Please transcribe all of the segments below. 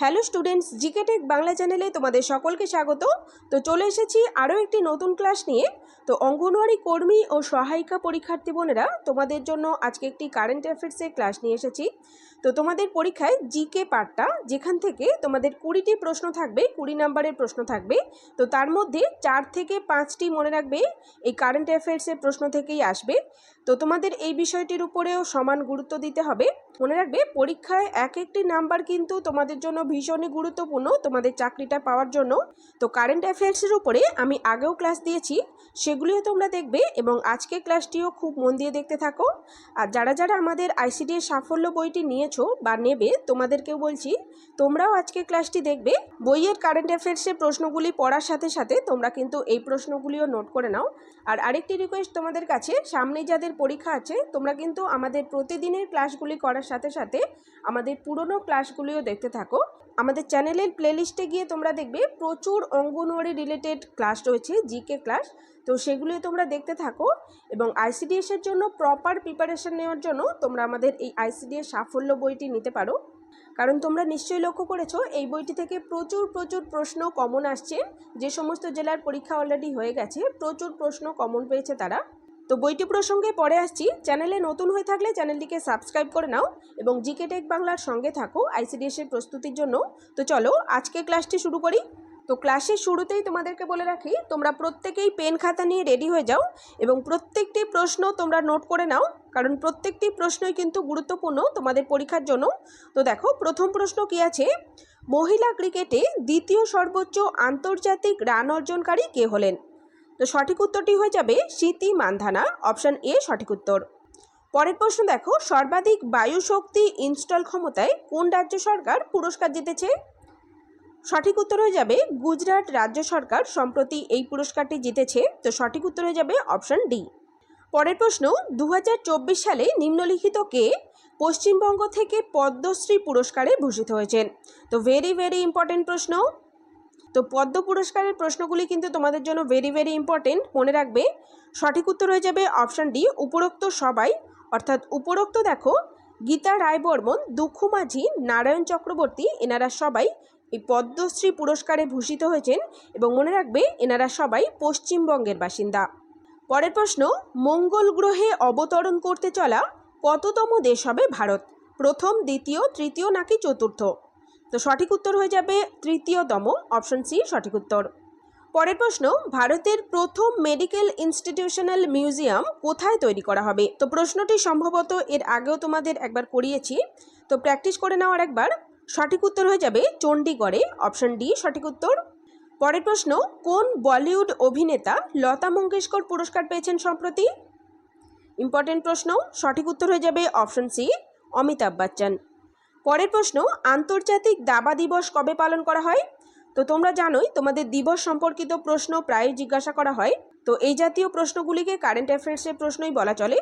Hello students, GK tech Bangla চ্যানেলে তোমাদের সকলকে স্বাগত। তো চলে এসেছি আরও একটি নতুন ক্লাস নিয়ে। তো অঙ্গনওয়াড়ি কর্মী ও সহায়িকা পরীক্ষার্থী বোনেরা, তোমাদের জন্য আজকে একটি কারেন্ট অ্যাফেয়ার্সের ক্লাস নিয়ে এসেছি। তো তোমাদের পরীক্ষায় জিকে পার্টটা, যেখান থেকে তোমাদের কুড়িটি প্রশ্ন থাকবে, কুড়ি নাম্বারের প্রশ্ন থাকবে, তো তার মধ্যে চার থেকে পাঁচটি মনে রাখবে, এই কারেন্ট অ্যাফেয়ার্সের প্রশ্ন থেকেই আসবে। তো তোমাদের এই বিষয়টির উপরেও সমান গুরুত্ব দিতে হবে। মনে রাখবে, পরীক্ষায় এক একটি নাম্বার কিন্তু তোমাদের জন্য ভীষণই গুরুত্বপূর্ণ, তোমাদের চাকরিটা পাওয়ার জন্য। তো কারেন্ট অ্যাফেয়ার্সের উপরে আমি আগেও ক্লাস দিয়েছি সেগুলিও তোমরা দেখবে এবং আজকে ক্লাসটিও খুব মন দিয়ে দেখতে থাকো। আর যারা যারা আমাদের আইসিডিএর সাফল্য বইটি নিয়েছো বা নেবে, তোমাদেরকেও বলছি, তোমরাও আজকে ক্লাসটি দেখবে। বইয়ের কারেন্ট অ্যাফেয়ার্সের প্রশ্নগুলি পড়ার সাথে সাথে তোমরা কিন্তু এই প্রশ্নগুলিও নোট করে নাও। আর আরেকটি রিকোয়েস্ট তোমাদের কাছে সামনে যাদের পরীক্ষা আছে, তোমরা কিন্তু আমাদের প্রতিদিনের ক্লাসগুলি করার সাথে সাথে আমাদের পুরনো ক্লাসগুলিও দেখতে থাকো। আমাদের চ্যানেলের প্লেলিস্টে গিয়ে তোমরা দেখবে প্রচুর অঙ্গনওয়াড়ি রিলেটেড ক্লাস রয়েছে জিকে ক্লাস তো সেগুলি তোমরা দেখতে থাকো এবং আইসিডিএস এর জন্য প্রপার প্রিপারেশন নেওয়ার জন্য তোমরা আমাদের এই আইসিডিএস সাফল্য বইটি নিতে পারো। কারণ তোমরা নিশ্চয়ই লক্ষ্য করেছ, এই বইটি থেকে প্রচুর প্রচুর প্রশ্ন কমন আসছে। যে সমস্ত জেলার পরীক্ষা অলরেডি হয়ে গেছে, প্রচুর প্রশ্ন কমন পেয়েছে তারা। তো বইটি প্রসঙ্গে পরে আসছি। চ্যানেলে নতুন হয়ে থাকলে চ্যানেলটিকে সাবস্ক্রাইব করে নাও এবং জিকে টেক বাংলার সঙ্গে থাকো আইসিডিএস এর প্রস্তুতির জন্য। তো চলো আজকে ক্লাসটি শুরু করি। তো ক্লাসের শুরুতেই তোমাদেরকে বলে রাখি, তোমরা প্রত্যেকেই পেন খাতা নিয়ে রেডি হয়ে যাও এবং প্রত্যেকটি প্রশ্ন তোমরা নোট করে নাও, কারণ প্রত্যেকটি প্রশ্নই কিন্তু গুরুত্বপূর্ণ তোমাদের পরীক্ষার জন্য। তো দেখো, প্রথম প্রশ্ন কি আছে? মহিলা ক্রিকেটে দ্বিতীয় সর্বোচ্চ আন্তর্জাতিক রান অর্জনকারী কে হলেন? তো সঠিক উত্তরটি হয়ে যাবে স্মৃতি মান্ধানা, অপশান এ সঠিক উত্তর। পরের প্রশ্ন দেখো, সর্বাধিক বায়ু শক্তি ইনস্টল ক্ষমতায় কোন রাজ্য সরকার পুরস্কার জিতেছে? সঠিক উত্তর হয়ে যাবে গুজরাট রাজ্য সরকার সম্প্রতি এই পুরস্কারটি জিতেছে, তো সঠিক উত্তর হয়ে যাবে অপশান ডি। পরের প্রশ্ন দু হাজার চব্বিশ সালে নিম্নলিখিত কে পশ্চিমবঙ্গ থেকে পদ্মশ্রী পুরস্কারে ভূষিত হয়েছেন? তো ভেরি ভেরি ইম্পর্টেন্ট প্রশ্ন। তো পদ্ম পুরস্কারের প্রশ্নগুলি কিন্তু তোমাদের জন্য ভেরি ভেরি ইম্পর্টেন্ট মনে রাখবে। সঠিক উত্তর হয়ে যাবে অপশান ডি উপরোক্ত সবাই, অর্থাৎ উপরোক্ত দেখো, গীতা রায়বর্মন দুঃখু মাঝি নারায়ণ চক্রবর্তী, এনারা সবাই এই পদ্মশ্রী পুরস্কারে ভূষিত হয়েছেন এবং মনে রাখবে এনারা সবাই পশ্চিমবঙ্গের বাসিন্দা। পরের প্রশ্ন, মঙ্গল গ্রহে অবতরণ করতে চলা কততম দেশ হবে ভারত? প্রথম, দ্বিতীয়, তৃতীয় নাকি চতুর্থ? তো সঠিক উত্তর হয়ে যাবে তৃতীয়তম অপশন সি, সঠিক উত্তর। পরের প্রশ্ন, ভারতের প্রথম মেডিকেল ইনস্টিটিউশনাল মিউজিয়াম কোথায় তৈরি করা হবে? তো প্রশ্নটি সম্ভবত এর আগেও তোমাদের একবার করিয়েছি তো প্র্যাকটিস করে নেওয়ার একবার সঠিক উত্তর হয়ে যাবে চণ্ডীগড়ে, অপশন ডি, সঠিক উত্তর। পরের প্রশ্ন, কোন বলিউড অভিনেতা লতা মঙ্গেশকর পুরস্কার পেয়েছেন সম্প্রতি? ইম্পর্টেন্ট প্রশ্ন, সঠিক উত্তর হয়ে যাবে অপশন সি, অমিতাভ বচ্চন। পরের প্রশ্ন, আন্তর্জাতিক দাবা দিবস কবে পালন করা হয়? তো তোমরা জানোই, তোমাদের দিবস সম্পর্কিত প্রশ্ন প্রায় জিজ্ঞাসা করা হয়। তো এই জাতীয় প্রশ্নগুলিকে কারেন্ট অ্যাফেয়ার্সের প্রশ্নই বলা চলে।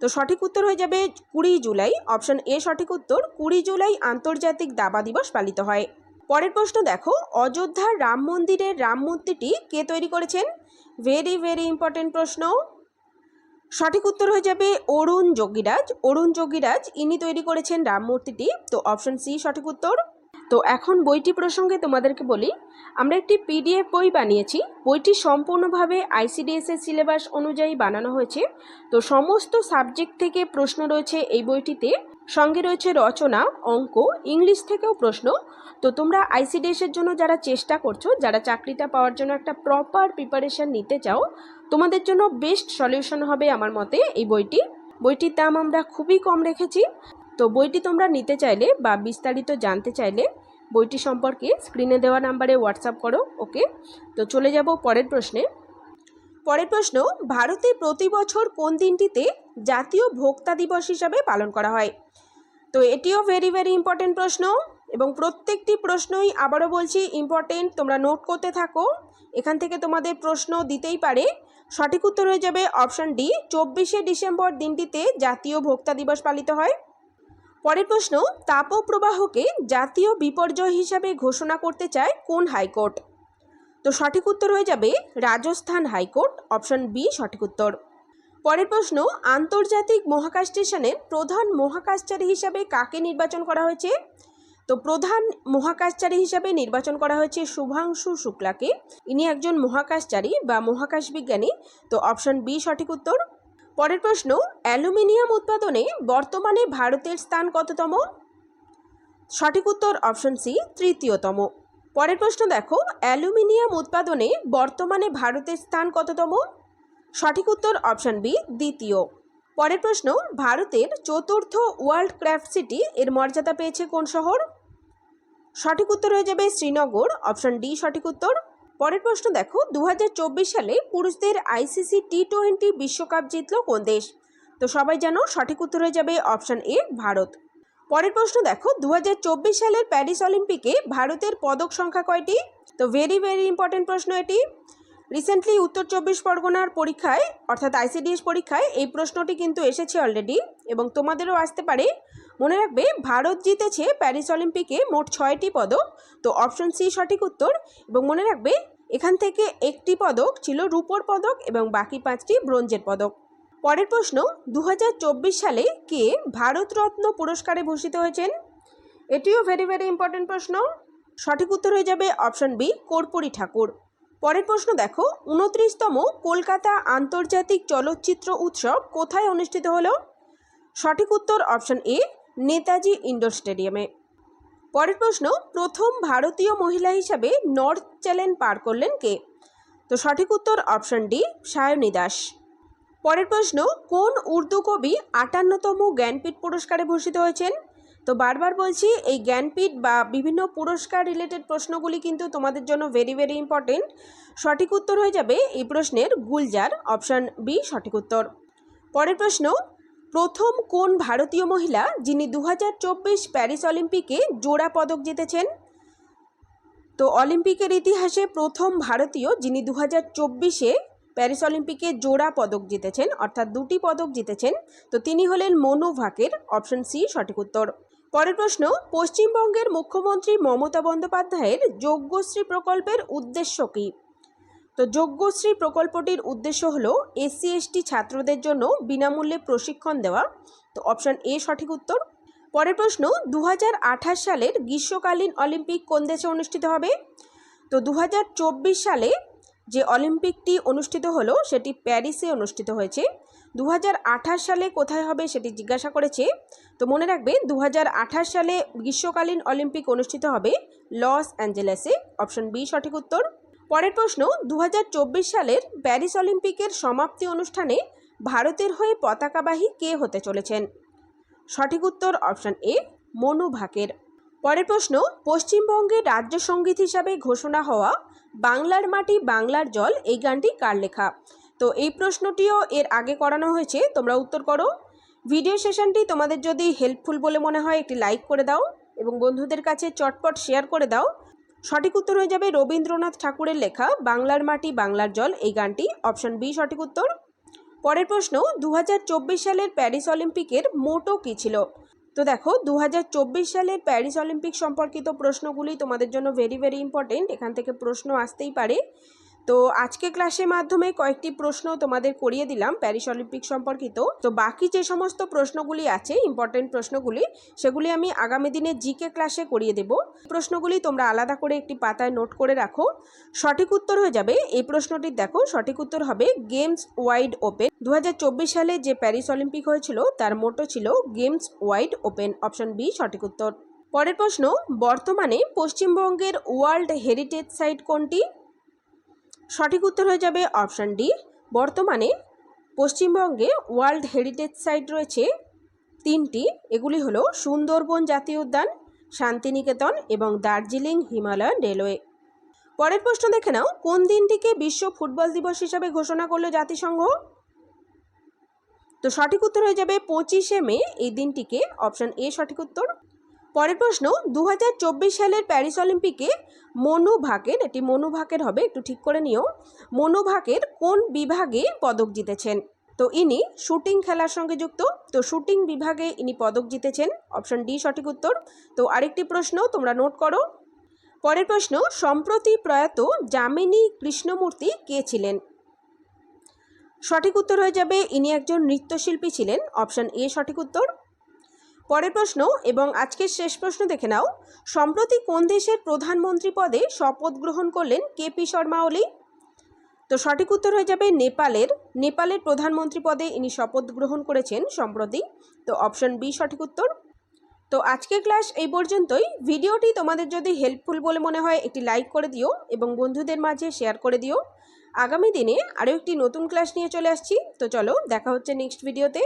তো সঠিক উত্তর হয়ে যাবে কুড়ি জুলাই। অপশন এ সঠিক উত্তর, কুড়ি জুলাই আন্তর্জাতিক দাবা দিবস পালিত হয়। পরের প্রশ্ন দেখো অযোধ্যার রাম মন্দিরের রাম মূর্তিটি কে তৈরি করেছেন? ভেরি ভেরি ইম্পর্টেন্ট প্রশ্ন। সঠিক উত্তর হয়ে যাবে অরুণ যোগীরাজ। অরুণ যোগীরাজ, ইনি তৈরি করেছেন রামমূর্তিটি। তো অপশন সি সঠিক উত্তর। তো এখন বইটি প্রসঙ্গে তোমাদেরকে বলি, আমরা একটি পিডিএফ বই বানিয়েছি। বইটি সম্পূর্ণভাবে আইসিডিএস এর সিলেবাস অনুযায়ী বানানো হয়েছে। তো সমস্ত সাবজেক্ট থেকে প্রশ্ন রয়েছে এই বইটিতে। সঙ্গে রয়েছে রচনা, অঙ্ক, ইংলিশ থেকেও প্রশ্ন। তো তোমরা আইসিডিএসের জন্য যারা চেষ্টা করছ, যারা চাকরিটা পাওয়ার জন্য একটা প্রপার প্রিপারেশন নিতে চাও, তোমাদের জন্য বেস্ট সলিউশন হবে আমার মতে এই বইটি। বইটির দাম আমরা খুবই কম রেখেছি। তো বইটি তোমরা নিতে চাইলে বা বিস্তারিত জানতে চাইলে বইটি সম্পর্কে স্ক্রিনে দেওয়া নাম্বারে হোয়াটসঅ্যাপ করো, ওকে? তো চলে যাব পরের প্রশ্নে। পরের প্রশ্ন, ভারতে প্রতি বছর কোন দিনটিতে জাতীয় ভোক্তা দিবস হিসাবে পালন করা হয়? তো এটিও ভেরি ভেরি ইম্পর্টেন্ট প্রশ্ন এবং প্রত্যেকটি প্রশ্নই আবারও বলছি ইম্পর্টেন্ট তোমরা নোট করতে থাকো। এখান থেকে তোমাদের প্রশ্ন দিতেই পারে। সঠিক উত্তর হয়ে যাবে অপশন ডি চব্বিশে ডিসেম্বর দিনটিতে জাতীয় ভোক্তা দিবস পালিত হয়। পরের প্রশ্ন, তাপপ্রবাহকে জাতীয় বিপর্যয় হিসাবে ঘোষণা করতে চায় কোন হাইকোর্ট? তো সঠিক উত্তর হয়ে যাবে রাজস্থান হাইকোর্ট, অপশন বি সঠিক উত্তর। পরের প্রশ্ন, আন্তর্জাতিক মহাকাশ স্টেশনের প্রধান মহাকাশচারী হিসাবে কাকে নির্বাচন করা হয়েছে? তো প্রধান মহাকাশচারী হিসাবে নির্বাচন করা হয়েছে শুভাংশু শুক্লাকে। ইনি একজন মহাকাশচারী বা মহাকাশ বিজ্ঞানী। তো অপশন বি সঠিক উত্তর। পরের প্রশ্ন, অ্যালুমিনিয়াম উৎপাদনে বর্তমানে ভারতের স্থান কততম? সঠিক উত্তর অপশন সি, তৃতীয়তম। পরের প্রশ্ন দেখো, অ্যালুমিনিয়াম উৎপাদনে বর্তমানে ভারতের স্থান কততম? সঠিক উত্তর অপশন বি, দ্বিতীয়। পরের প্রশ্ন, ভারতের চতুর্থ ওয়ার্ল্ড ক্রাফট সিটি এর মর্যাদা পেয়েছে কোন শহর? সঠিক উত্তর হয়ে যাবে শ্রীনগর, অপশন ডি সঠিক উত্তর। পরের প্রশ্ন দেখো দু হাজার চব্বিশ সালে পুরুষদের আইসিসি টি টোয়েন্টি বিশ্বকাপ জিতল কোন দেশ? তো সবাই জানো, সঠিক উত্তর হয়ে যাবে অপশান এ, ভারত। পরের প্রশ্ন দেখো দু হাজার চব্বিশ সালের প্যারিস অলিম্পিকে ভারতের পদক সংখ্যা কয়টি? তো ভেরি ভেরি ইম্পর্টেন্ট প্রশ্ন এটি। রিসেন্টলি উত্তর চব্বিশ পরগনার পরীক্ষায়, অর্থাৎ আইসিডিএস পরীক্ষায় এই প্রশ্নটি কিন্তু এসেছে অলরেডি এবং তোমাদেরও আসতে পারে। মনে রাখবে, ভারত জিতেছে প্যারিস অলিম্পিকে মোট ছয়টি পদক। তো অপশন সি সঠিক উত্তর এবং মনে রাখবে, এখান থেকে একটি পদক ছিল রূপোর পদক এবং বাকি পাঁচটি ব্রোঞ্জের পদক। পরের প্রশ্ন দু হাজার চব্বিশ সালে কে ভারতরত্ন পুরস্কারে ভূষিত হয়েছেন? এটিও ভেরি ভেরি ইম্পর্টেন্ট প্রশ্ন। সঠিক উত্তর হয়ে যাবে অপশন বি, কর্পূরী ঠাকুর। পরের প্রশ্ন দেখো উনত্রিশতম কলকাতা আন্তর্জাতিক চলচ্চিত্র উৎসব কোথায় অনুষ্ঠিত হলো? সঠিক উত্তর অপশন এ নেতাজি ইন্ডোর স্টেডিয়ামে। পরের প্রশ্ন, প্রথম ভারতীয় মহিলা হিসাবে নর্থ চ্যালেঞ্জ পার করলেন কে? তো সঠিক উত্তর অপশন ডি, সায়নী দাস। পরের প্রশ্ন, কোন উর্দু কবি আটান্নতম জ্ঞানপীঠ পুরস্কারে ভূষিত হয়েছেন? তো বারবার বলছি, এই জ্ঞানপীঠ বা বিভিন্ন পুরস্কার রিলেটেড প্রশ্নগুলি কিন্তু তোমাদের জন্য ভেরি ভেরি ইম্পর্টেন্ট সঠিক উত্তর হয়ে যাবে এই প্রশ্নের গুলজার, অপশান বি, সঠিক উত্তর। পরের প্রশ্ন প্রথম কোন ভারতীয় মহিলা যিনি দু হাজার চব্বিশ প্যারিস অলিম্পিকে জোড়া পদক জিতেছেন? তো অলিম্পিকের ইতিহাসে প্রথম ভারতীয় যিনি দু হাজার চব্বিশে প্যারিস অলিম্পিকে জোড়া পদক জিতেছেন, অর্থাৎ দুটি পদক জিতেছেন, তো তিনি হলেন মনু ভাকের, অপশন সি, সঠিক উত্তর। পরের প্রশ্ন, পশ্চিমবঙ্গের মুখ্যমন্ত্রী মমতা বন্দ্যোপাধ্যায়ের যোগ্যশ্রী প্রকল্পের উদ্দেশ্য কী? তো যোগ্যশ্রী প্রকল্পটির উদ্দেশ্য হল এসসি, এসটি ছাত্রদের জন্য বিনামূল্যে প্রশিক্ষণ দেওয়া। তো অপশান এ সঠিক উত্তর। পরের প্রশ্ন দু হাজার আঠাশ সালের গ্রীষ্মকালীন অলিম্পিক কোন দেশে অনুষ্ঠিত হবে? তো দু হাজার চব্বিশ সালে যে অলিম্পিকটি অনুষ্ঠিত হলো, সেটি প্যারিসে অনুষ্ঠিত হয়েছে। দু হাজার আঠাশ সালে কোথায় হবে সেটি জিজ্ঞাসা করেছে। তো মনে রাখবে দু হাজার আঠাশ সালে গ্রীষ্মকালীন অলিম্পিক অনুষ্ঠিত হবে লস অ্যাঞ্জেলেসে। অপশন বি সঠিক উত্তর। পরের প্রশ্ন দু হাজার চব্বিশ সালের প্যারিস অলিম্পিকের সমাপ্তি অনুষ্ঠানে ভারতের হয়ে পতাকাবাহী কে হতে চলেছেন? সঠিক উত্তর অপশন এ, মনু ভাকের। পরের প্রশ্ন পশ্চিমবঙ্গের রাজ্য সংগীত হিসাবে ঘোষণা হওয়া বাংলার মাটি, বাংলার জল, এই গানটি কার লেখা? তো এই প্রশ্নটিও এর আগে করানো হয়েছে, তোমরা উত্তর করো। ভিডিও সেশনটি তোমাদের যদি হেল্পফুল বলে মনে হয়, একটি লাইক করে দাও এবং বন্ধুদের কাছে চটপট শেয়ার করে দাও। সঠিক উত্তর হয়ে যাবে রবীন্দ্রনাথ ঠাকুরের লেখা বাংলার মাটি, বাংলার জল। এই গানটি অপশন বি, সঠিক উত্তর। পরের প্রশ্ন দু হাজার চব্বিশ সালের প্যারিস অলিম্পিকের মোটো কী ছিল? তো দেখো দু হাজার চব্বিশ সালের প্যারিস অলিম্পিক সম্পর্কিত প্রশ্নগুলি তোমাদের জন্য ভেরি ভেরি ইম্পর্টেন্ট এখান থেকে প্রশ্ন আসতেই পারে। তো আজকে ক্লাসের মাধ্যমে কয়েকটি প্রশ্ন তোমাদের করিয়ে দিলাম প্যারিস অলিম্পিক সম্পর্কিত। তো বাকি যে সমস্ত প্রশ্নগুলি আছে ইম্পর্টেন্ট প্রশ্নগুলি, সেগুলি আমি আগামী দিনে জিকে ক্লাসে করিয়ে দেব। প্রশ্নগুলি তোমরা আলাদা করে একটি পাতায় নোট করে রাখো। সঠিক উত্তর হয়ে যাবে, এই প্রশ্নটি দেখো, সঠিক উত্তর হবে গেমস ওয়াইড ওপেন দু হাজার চব্বিশ সালে যে প্যারিস অলিম্পিক হয়েছিল, তার মোটো ছিল games wide open option B সঠিক উত্তর। পরের প্রশ্ন, বর্তমানে পশ্চিমবঙ্গের ওয়ার্ল্ড হেরিটেজ সাইট কোনটি? সঠিক উত্তর হয়ে যাবে অপশান ডি। বর্তমানে পশ্চিমবঙ্গে ওয়ার্ল্ড হেরিটেজ সাইট রয়েছে তিনটি। এগুলি হলো সুন্দরবন জাতীয় উদ্যান, শান্তিনিকেতন এবং দার্জিলিং হিমালয়ান রেলওয়ে। পরের প্রশ্ন দেখে নাও, কোন দিনটিকে বিশ্ব ফুটবল দিবস হিসাবে ঘোষণা করল জাতিসংঘ? তো সঠিক উত্তর হয়ে যাবে পঁচিশে মে। এই দিনটিকে অপশান এ সঠিক উত্তর। পরের প্রশ্ন দু হাজার চব্বিশ সালের প্যারিস অলিম্পিকে মনু ভাকের, এটি মনু ভাকের হবে, একটু ঠিক করে নিও, মনু ভাকের কোন বিভাগে পদক জিতেছেন? তো ইনি শুটিং খেলার সঙ্গে যুক্ত, তো শুটিং বিভাগে ইনি পদক জিতেছেন, অপশন ডি সঠিক উত্তর। তো আরেকটি প্রশ্ন, তোমরা নোট করো। পরের প্রশ্ন, সম্প্রতি প্রয়াত যামিনী কৃষ্ণমূর্তি কে ছিলেন? সঠিক উত্তর হয়ে যাবে, ইনি একজন নৃত্যশিল্পী ছিলেন, অপশন এ সঠিক উত্তর। পরের প্রশ্ন এবং আজকের শেষ প্রশ্ন দেখে নাও। সম্প্রতি কোন দেশের প্রধানমন্ত্রী পদে শপথ গ্রহণ করলেন কে পি শর্মা ওলি? তো সঠিক উত্তর হয়ে যাবে নেপালের। নেপালের প্রধানমন্ত্রী পদে ইনি শপথ গ্রহণ করেছেন সম্প্রতি। তো অপশন বি সঠিক উত্তর। তো আজকের ক্লাস এই পর্যন্তই। ভিডিওটি তোমাদের যদি হেল্পফুল বলে মনে হয় একটি লাইক করে দিও এবং বন্ধুদের মাঝে শেয়ার করে দিও। আগামী দিনে আরও একটি নতুন ক্লাস নিয়ে চলে আসছি। তো চলো দেখা হচ্ছে নেক্সট ভিডিওতে